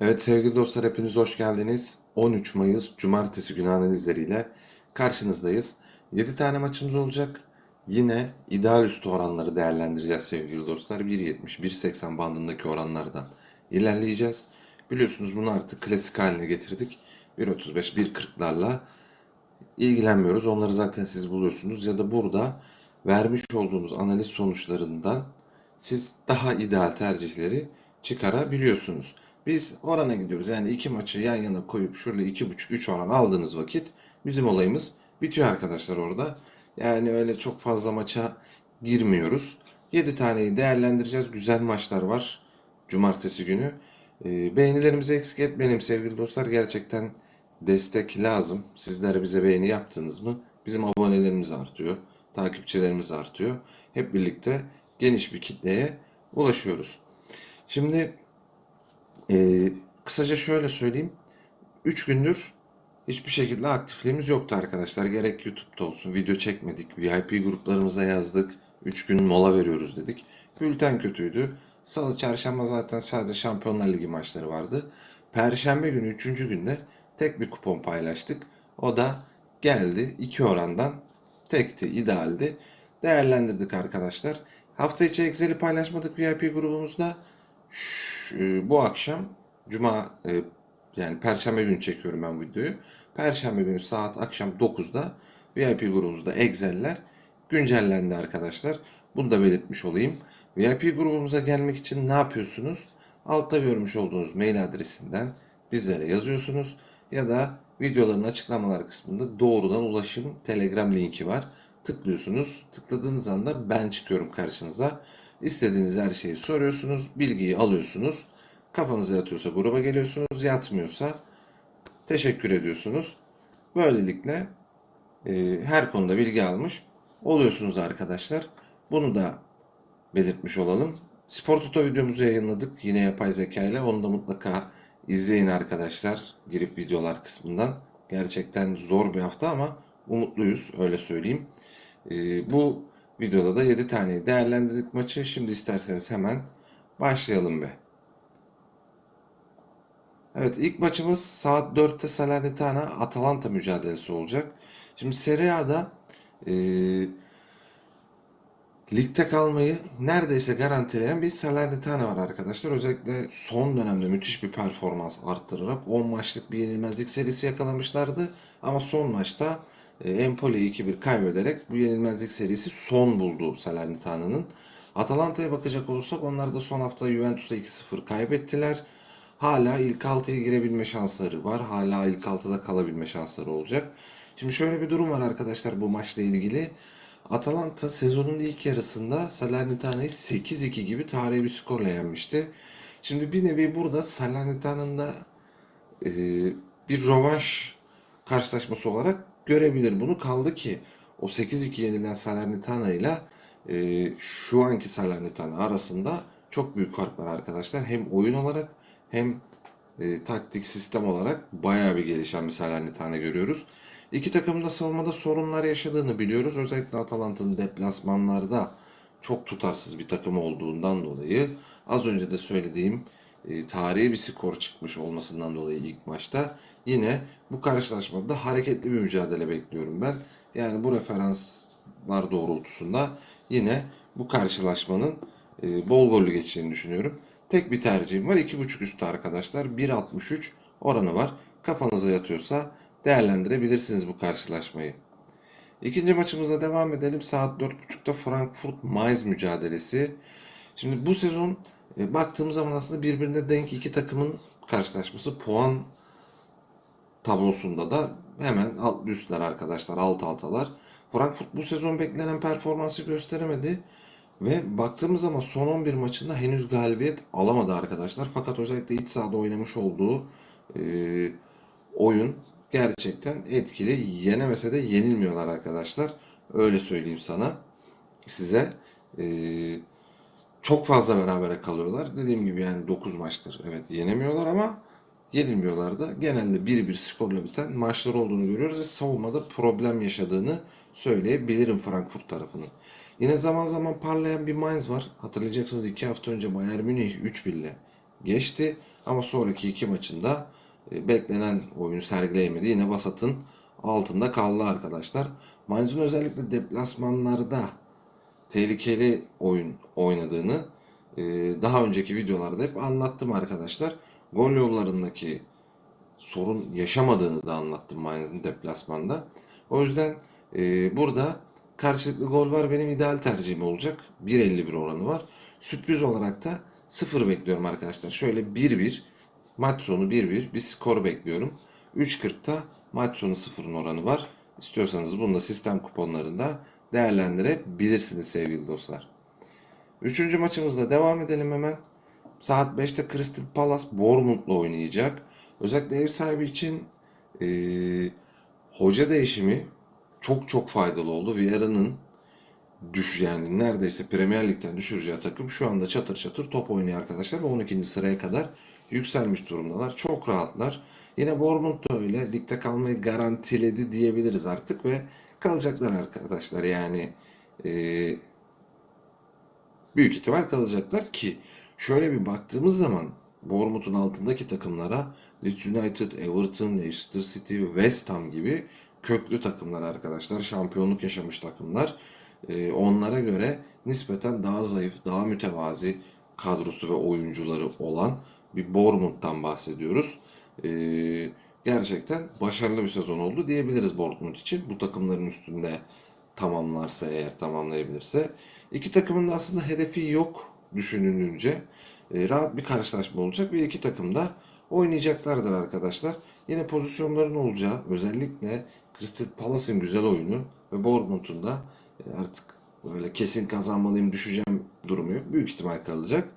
Evet sevgili dostlar hepiniz hoş geldiniz. 13 Mayıs Cumartesi günü analizleriyle karşınızdayız. 7 tane maçımız olacak. Yine ideal üstü oranları değerlendireceğiz sevgili dostlar. 1.70, 1.80 bandındaki oranlardan ilerleyeceğiz. Biliyorsunuz bunu artık klasik haline getirdik. 1.35, 1.40'larla ilgilenmiyoruz. Onları zaten siz buluyorsunuz. Ya da burada vermiş olduğumuz analiz sonuçlarından siz daha ideal tercihleri çıkarabiliyorsunuz. Biz orana gidiyoruz. Yani iki maçı yan yana koyup şurada iki buçuk üç oran aldığınız vakit bizim olayımız bitiyor arkadaşlar orada. Yani öyle çok fazla maça girmiyoruz. 7 taneyi değerlendireceğiz. Güzel maçlar var. Cumartesi günü. Ee, beğenilerimizi eksik etmeyelim sevgili dostlar. Gerçekten destek lazım. Sizler bize beğeni yaptınız mı? Bizim abonelerimiz artıyor. Takipçilerimiz artıyor. Hep birlikte geniş bir kitleye ulaşıyoruz. Şimdi ee, kısaca şöyle söyleyeyim. 3 gündür hiçbir şekilde aktifliğimiz yoktu arkadaşlar. Gerek YouTube'da olsun video çekmedik. VIP gruplarımıza yazdık. 3 gün mola veriyoruz dedik. Bülten kötüydü. Salı, çarşamba zaten sadece Şampiyonlar Ligi maçları vardı. Perşembe günü 3. günde tek bir kupon paylaştık. O da geldi. 2 orandan tekti, idealdi. Değerlendirdik arkadaşlar. Hafta içi Excel'i paylaşmadık VIP grubumuzda. E, bu akşam Cuma e, yani Perşembe günü çekiyorum ben videoyu. Perşembe günü saat akşam 9'da VIP grubumuzda Excel'ler güncellendi arkadaşlar. Bunu da belirtmiş olayım. VIP grubumuza gelmek için ne yapıyorsunuz? Altta görmüş olduğunuz mail adresinden bizlere yazıyorsunuz ya da videoların açıklamalar kısmında doğrudan ulaşım Telegram linki var. Tıklıyorsunuz. Tıkladığınız anda ben çıkıyorum karşınıza. İstediğiniz her şeyi soruyorsunuz, bilgiyi alıyorsunuz. Kafanıza yatıyorsa gruba geliyorsunuz, yatmıyorsa teşekkür ediyorsunuz. Böylelikle e, her konuda bilgi almış oluyorsunuz arkadaşlar. Bunu da belirtmiş olalım. Spor Toto videomuzu yayınladık yine yapay zeka ile. Onu da mutlaka izleyin arkadaşlar. Girip videolar kısmından. Gerçekten zor bir hafta ama umutluyuz öyle söyleyeyim. Ee, bu videoda da 7 tane değerlendirdik maçı. Şimdi isterseniz hemen başlayalım be. Evet ilk maçımız saat 4'te Salernitana Atalanta mücadelesi olacak. Şimdi Serie A'da e, ligde kalmayı neredeyse garantileyen bir Salernitana var arkadaşlar. Özellikle son dönemde müthiş bir performans arttırarak 10 maçlık bir yenilmezlik serisi yakalamışlardı. Ama son maçta Empoli'yi 2-1 kaybederek bu yenilmezlik serisi son buldu Salernitana'nın. Atalanta'ya bakacak olursak onlar da son hafta Juventus'a 2-0 kaybettiler. Hala ilk altıya girebilme şansları var. Hala ilk altıda kalabilme şansları olacak. Şimdi şöyle bir durum var arkadaşlar bu maçla ilgili. Atalanta sezonun ilk yarısında Salernitana'yı 8-2 gibi tarihi bir skorla yenmişti. Şimdi bir nevi burada Salernitana'nın da e, bir rövanş karşılaşması olarak görebilir bunu. Kaldı ki o 8-2 yenilen Salernitana ile e, şu anki Salernitana arasında çok büyük fark var arkadaşlar. Hem oyun olarak hem e, taktik sistem olarak bayağı bir gelişen bir Salernitana görüyoruz. İki takım da savunmada sorunlar yaşadığını biliyoruz. Özellikle Atalanta'nın deplasmanlarda çok tutarsız bir takım olduğundan dolayı az önce de söylediğim e, tarihi bir skor çıkmış olmasından dolayı ilk maçta yine bu karşılaşmada hareketli bir mücadele bekliyorum ben. Yani bu referanslar doğrultusunda yine bu karşılaşmanın e, bol gollü geçeceğini düşünüyorum. Tek bir tercihim var. 2.5 üstü arkadaşlar. 1.63 oranı var. Kafanıza yatıyorsa değerlendirebilirsiniz bu karşılaşmayı. İkinci maçımıza devam edelim. Saat 4.30'da Frankfurt Mainz mücadelesi. Şimdi bu sezon e, baktığımız zaman aslında birbirine denk iki takımın karşılaşması puan tablosunda da hemen alt üstler arkadaşlar alt altalar. Frankfurt bu sezon beklenen performansı gösteremedi. Ve baktığımız zaman son 11 maçında henüz galibiyet alamadı arkadaşlar. Fakat özellikle iç sahada oynamış olduğu e, oyun gerçekten etkili. Yenemese de yenilmiyorlar arkadaşlar. Öyle söyleyeyim sana. Size e, çok fazla berabere kalıyorlar. Dediğim gibi yani 9 maçtır. Evet yenemiyorlar ama yenilmiyorlar da. Genelde 1-1 skorla biten maçlar olduğunu görüyoruz ve savunmada problem yaşadığını söyleyebilirim Frankfurt tarafının. Yine zaman zaman parlayan bir Mainz var. Hatırlayacaksınız 2 hafta önce Bayern Münih 3-1 ile geçti. Ama sonraki iki maçında e, beklenen oyunu sergileyemedi. Yine vasatın altında kaldı arkadaşlar. Mainz'ın özellikle deplasmanlarda tehlikeli oyun oynadığını e, daha önceki videolarda hep anlattım arkadaşlar. Gol yollarındaki sorun yaşamadığını da anlattım Mainz'ın deplasmanda. O yüzden e, burada karşılıklı gol var benim ideal tercihim olacak. 1.51 oranı var. Sürpriz olarak da 0 bekliyorum arkadaşlar. Şöyle 1-1 maç sonu 1-1 bir skor bekliyorum. 3.40'da maç sonu 0'ın oranı var. İstiyorsanız bunu da sistem kuponlarında değerlendirebilirsiniz sevgili dostlar. Üçüncü maçımızda devam edelim hemen. Saat 5'te Crystal Palace Bournemouth'la oynayacak. Özellikle ev sahibi için eee, hoca değişimi çok çok faydalı oldu. Vieira'nın düş yani neredeyse Premier Lig'den düşüreceği takım şu anda çatır çatır top oynuyor arkadaşlar ve 12. sıraya kadar yükselmiş durumdalar. Çok rahatlar. Yine Bournemouth da öyle. Ligde kalmayı garantiledi diyebiliriz artık ve kalacaklar arkadaşlar. Yani eee büyük ihtimal kalacaklar ki şöyle bir baktığımız zaman Bournemouth'un altındaki takımlara Leeds United, Everton, Leicester City, West Ham gibi köklü takımlar arkadaşlar. Şampiyonluk yaşamış takımlar. Ee, onlara göre nispeten daha zayıf, daha mütevazi kadrosu ve oyuncuları olan bir Bournemouth'tan bahsediyoruz. Ee, gerçekten başarılı bir sezon oldu diyebiliriz Bournemouth için. Bu takımların üstünde tamamlarsa eğer tamamlayabilirse. İki takımın da aslında hedefi yok düşünülünce. E, rahat bir karşılaşma olacak ve iki takım da oynayacaklardır arkadaşlar. Yine pozisyonların olacağı özellikle Crystal Palace'ın güzel oyunu ve Bournemouth'un da e, artık böyle kesin kazanmalıyım düşeceğim durumu yok. Büyük ihtimal kalacak.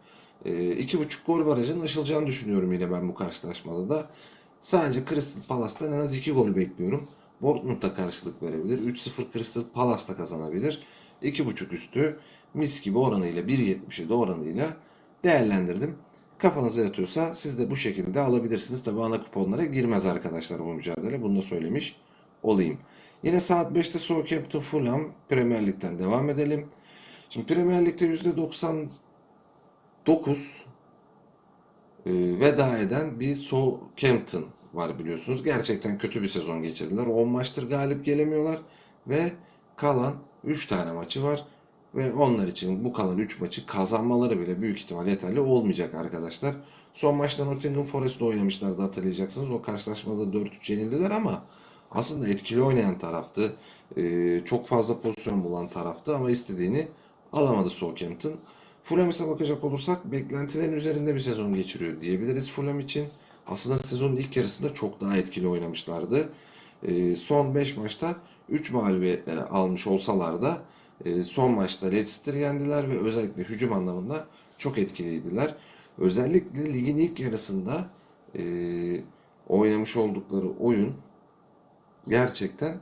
E, iki buçuk gol barajının aşılacağını düşünüyorum yine ben bu karşılaşmada da. Sadece Crystal Palace'tan en az 2 gol bekliyorum. Bournemouth da karşılık verebilir. 3-0 Crystal Palace da kazanabilir. 2.5 üstü mis gibi oranıyla 1.77 oranıyla değerlendirdim. Kafanıza yatıyorsa siz de bu şekilde alabilirsiniz. Tabi ana kuponlara girmez arkadaşlar bu mücadele. Bunu da söylemiş olayım. Yine saat 5'te Southampton Fulham Premier Lig'den devam edelim. Şimdi Premier Lig'de %99 e, veda eden bir Southampton var biliyorsunuz. Gerçekten kötü bir sezon geçirdiler. 10 maçtır galip gelemiyorlar ve kalan 3 tane maçı var. Ve onlar için bu kalan 3 maçı kazanmaları bile büyük ihtimal yeterli olmayacak arkadaşlar. Son maçta Nottingham Forest'la oynamışlardı hatırlayacaksınız. O karşılaşmada 4-3 yenildiler ama aslında etkili oynayan taraftı. Ee, çok fazla pozisyon bulan taraftı ama istediğini alamadı Southampton. Fulham'a bakacak olursak beklentilerin üzerinde bir sezon geçiriyor diyebiliriz Fulham için. Aslında sezonun ilk yarısında çok daha etkili oynamışlardı. Ee, son 5 maçta 3 mağlubiyetleri almış olsalar da son maçta Leicester yendiler ve özellikle hücum anlamında çok etkiliydiler. Özellikle ligin ilk yarısında e, oynamış oldukları oyun gerçekten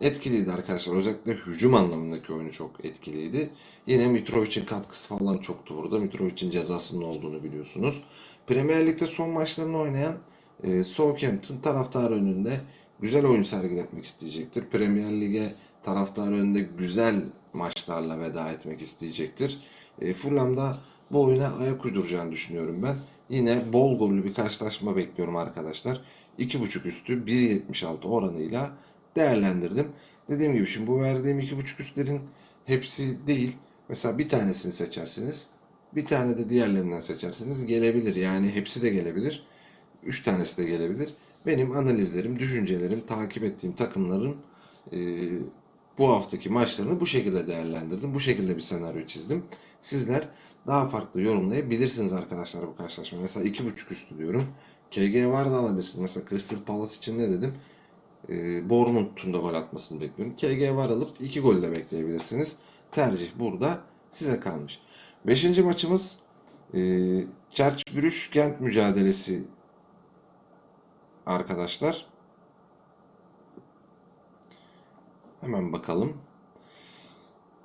etkiliydi arkadaşlar. Özellikle hücum anlamındaki oyunu çok etkiliydi. Yine Mitrovic'in katkısı falan çoktu burada. Mitrovic'in cezasının olduğunu biliyorsunuz. Premier Lig'de son maçlarını oynayan e, Southampton taraftar önünde güzel oyun sergiletmek isteyecektir. Premier Lig'e taraftar önünde güzel maçlarla veda etmek isteyecektir. E, Fulham'da bu oyuna ayak uyduracağını düşünüyorum ben. Yine bol gollü bir karşılaşma bekliyorum arkadaşlar. 2.5 üstü 1.76 oranıyla değerlendirdim. Dediğim gibi şimdi bu verdiğim 2.5 üstlerin hepsi değil. Mesela bir tanesini seçersiniz. Bir tane de diğerlerinden seçersiniz. Gelebilir yani hepsi de gelebilir. 3 tanesi de gelebilir. Benim analizlerim, düşüncelerim, takip ettiğim takımların e, bu haftaki maçlarını bu şekilde değerlendirdim. Bu şekilde bir senaryo çizdim. Sizler daha farklı yorumlayabilirsiniz arkadaşlar bu karşılaşmayı. Mesela 2.5 üstü diyorum. KG var da alabilirsiniz. Mesela Crystal Palace için ne dedim? E, Bournemouth'un da gol atmasını bekliyorum. KG var alıp 2 gol de bekleyebilirsiniz. Tercih burada size kalmış. Beşinci maçımız e, Çerçbürüş Gent mücadelesi arkadaşlar. Hemen bakalım.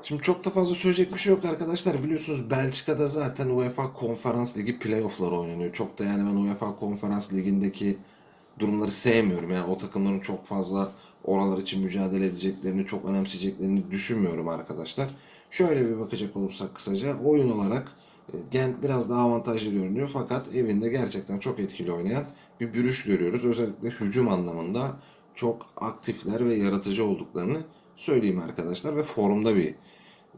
Şimdi çok da fazla söyleyecek bir şey yok arkadaşlar. Biliyorsunuz Belçika'da zaten UEFA Konferans Ligi playoff'ları oynanıyor. Çok da yani ben UEFA Konferans Ligi'ndeki durumları sevmiyorum. Yani o takımların çok fazla oralar için mücadele edeceklerini, çok önemseyeceklerini düşünmüyorum arkadaşlar. Şöyle bir bakacak olursak kısaca oyun olarak E, Gent biraz daha avantajlı görünüyor fakat evinde gerçekten çok etkili oynayan bir bürüş görüyoruz. Özellikle hücum anlamında çok aktifler ve yaratıcı olduklarını söyleyeyim arkadaşlar ve formda bir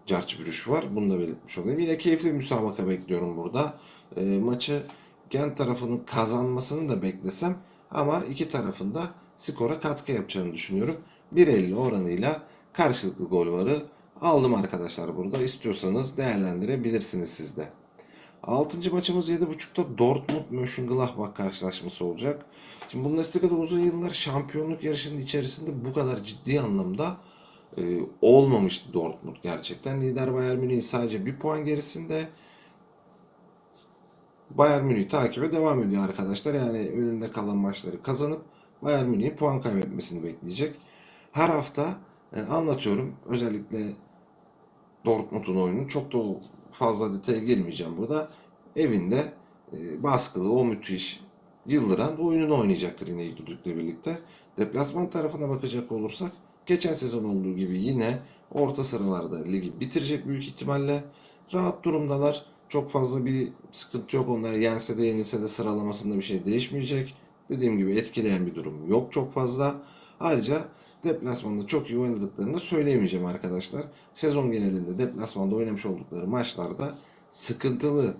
Carç bürüş var. Bunu da belirtmiş olayım. Yine keyifli bir müsabaka bekliyorum burada. E, maçı Gent tarafının kazanmasını da beklesem ama iki tarafında skora katkı yapacağını düşünüyorum. 1.50 oranıyla karşılıklı gol varı aldım arkadaşlar burada. İstiyorsanız değerlendirebilirsiniz siz 6. maçımız 7.30'da Dortmund Mönchengladbach karşılaşması olacak. Şimdi Bundesliga'da uzun yıllar şampiyonluk yarışının içerisinde bu kadar ciddi anlamda e, olmamıştı Dortmund gerçekten. Lider Bayern Münih sadece bir puan gerisinde. Bayern Münih takibe devam ediyor arkadaşlar. Yani önünde kalan maçları kazanıp Bayern Münih'in puan kaybetmesini bekleyecek. Her hafta e, anlatıyorum. Özellikle Dortmund'un oyunu. Çok da fazla detaya girmeyeceğim burada. Evinde e, baskılı, o müthiş, yıldıran oyununu oynayacaktır yine İduduk'la birlikte. Deplasman tarafına bakacak olursak geçen sezon olduğu gibi yine orta sıralarda ligi bitirecek büyük ihtimalle. Rahat durumdalar. Çok fazla bir sıkıntı yok. Onları yense de yenilse de sıralamasında bir şey değişmeyecek. Dediğim gibi etkileyen bir durum yok çok fazla. Ayrıca deplasmanda çok iyi oynadıklarını da söyleyemeyeceğim arkadaşlar. Sezon genelinde deplasmanda oynamış oldukları maçlarda sıkıntılı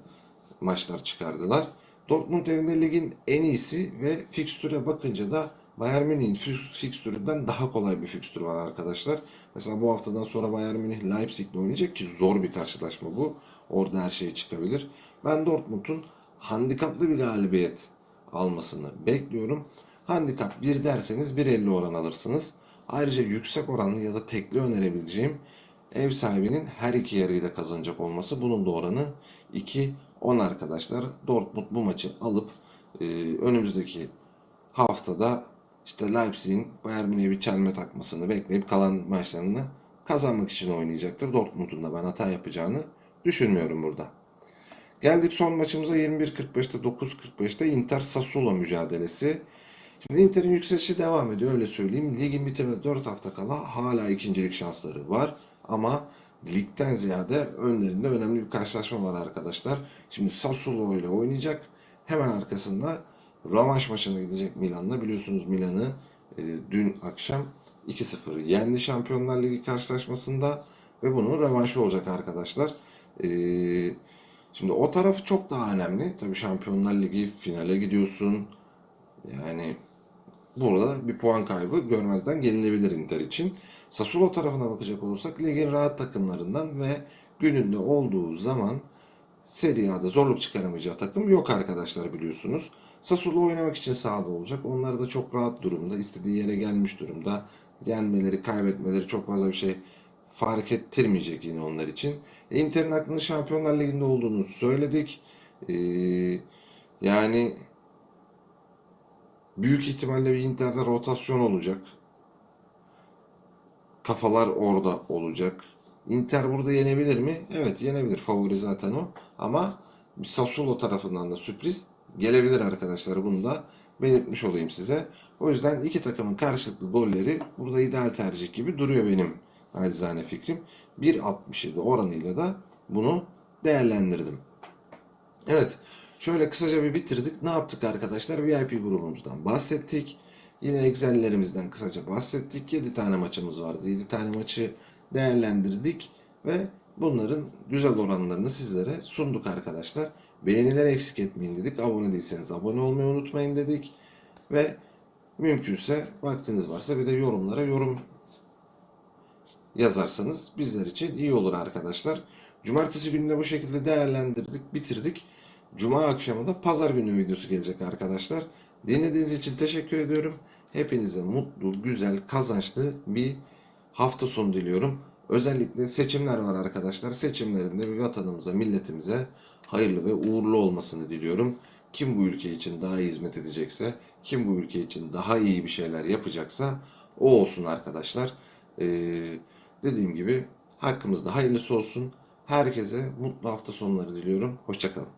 maçlar çıkardılar. Dortmund evinde ligin en iyisi ve fikstüre bakınca da Bayern Münih'in fik- fikstüründen daha kolay bir fikstür var arkadaşlar. Mesela bu haftadan sonra Bayern Münih Leipzig'le oynayacak ki zor bir karşılaşma bu. Orada her şey çıkabilir. Ben Dortmund'un handikaplı bir galibiyet almasını bekliyorum. Handikap 1 derseniz 1.50 oran alırsınız. Ayrıca yüksek oranlı ya da tekli önerebileceğim ev sahibinin her iki yarıyı da kazanacak olması. Bunun da oranı 2-10 arkadaşlar. Dortmund bu maçı alıp e, önümüzdeki haftada işte Leipzig'in Bayern Münih'e bir çelme takmasını bekleyip kalan maçlarını kazanmak için oynayacaktır. Dortmund'un da ben hata yapacağını düşünmüyorum burada. Geldik son maçımıza 21.45'te 9.45'te Inter Sassuolo mücadelesi. Şimdi Inter'in yükselişi devam ediyor öyle söyleyeyim. Ligin bitimine 4 hafta kala hala ikincilik şansları var. Ama ligden ziyade önlerinde önemli bir karşılaşma var arkadaşlar. Şimdi Sassuolo ile oynayacak. Hemen arkasında rövanş maçına gidecek Milan'la. Biliyorsunuz Milan'ı e, dün akşam 2-0 yendi Şampiyonlar Ligi karşılaşmasında. Ve bunun rövanşı olacak arkadaşlar. Eee Şimdi o taraf çok daha önemli. Tabii Şampiyonlar Ligi finale gidiyorsun. Yani burada bir puan kaybı görmezden gelinebilir Inter için. Sassuolo tarafına bakacak olursak ligin rahat takımlarından ve gününde olduğu zaman Serie A'da zorluk çıkaramayacağı takım yok arkadaşlar biliyorsunuz. Sassuolo oynamak için sahada olacak. Onlar da çok rahat durumda. istediği yere gelmiş durumda. Yenmeleri, kaybetmeleri çok fazla bir şey fark ettirmeyecek yine onlar için. E, Inter'in aklının Şampiyonlar Ligi'nde olduğunu söyledik. Ee, yani büyük ihtimalle bir Inter'de rotasyon olacak. Kafalar orada olacak. Inter burada yenebilir mi? Evet yenebilir. Favori zaten o. Ama Sassuolo tarafından da sürpriz gelebilir arkadaşlar. Bunu da belirtmiş olayım size. O yüzden iki takımın karşılıklı golleri burada ideal tercih gibi duruyor benim acizane fikrim. 1.67 oranıyla da bunu değerlendirdim. Evet. Şöyle kısaca bir bitirdik. Ne yaptık arkadaşlar? VIP grubumuzdan bahsettik. Yine Excel'lerimizden kısaca bahsettik. 7 tane maçımız vardı. 7 tane maçı değerlendirdik ve bunların güzel oranlarını sizlere sunduk arkadaşlar. Beğenileri eksik etmeyin dedik. Abone değilseniz abone olmayı unutmayın dedik. Ve mümkünse vaktiniz varsa bir de yorumlara yorum yazarsanız bizler için iyi olur arkadaşlar. Cumartesi gününde bu şekilde değerlendirdik, bitirdik. Cuma akşamı da pazar günü videosu gelecek arkadaşlar. Dinlediğiniz için teşekkür ediyorum. Hepinize mutlu, güzel, kazançlı bir hafta sonu diliyorum. Özellikle seçimler var arkadaşlar. Seçimlerinde bir vatanımıza, milletimize hayırlı ve uğurlu olmasını diliyorum. Kim bu ülke için daha iyi hizmet edecekse, kim bu ülke için daha iyi bir şeyler yapacaksa o olsun arkadaşlar. Ee, dediğim gibi hakkımızda hayırlısı olsun. Herkese mutlu hafta sonları diliyorum. Hoşçakalın.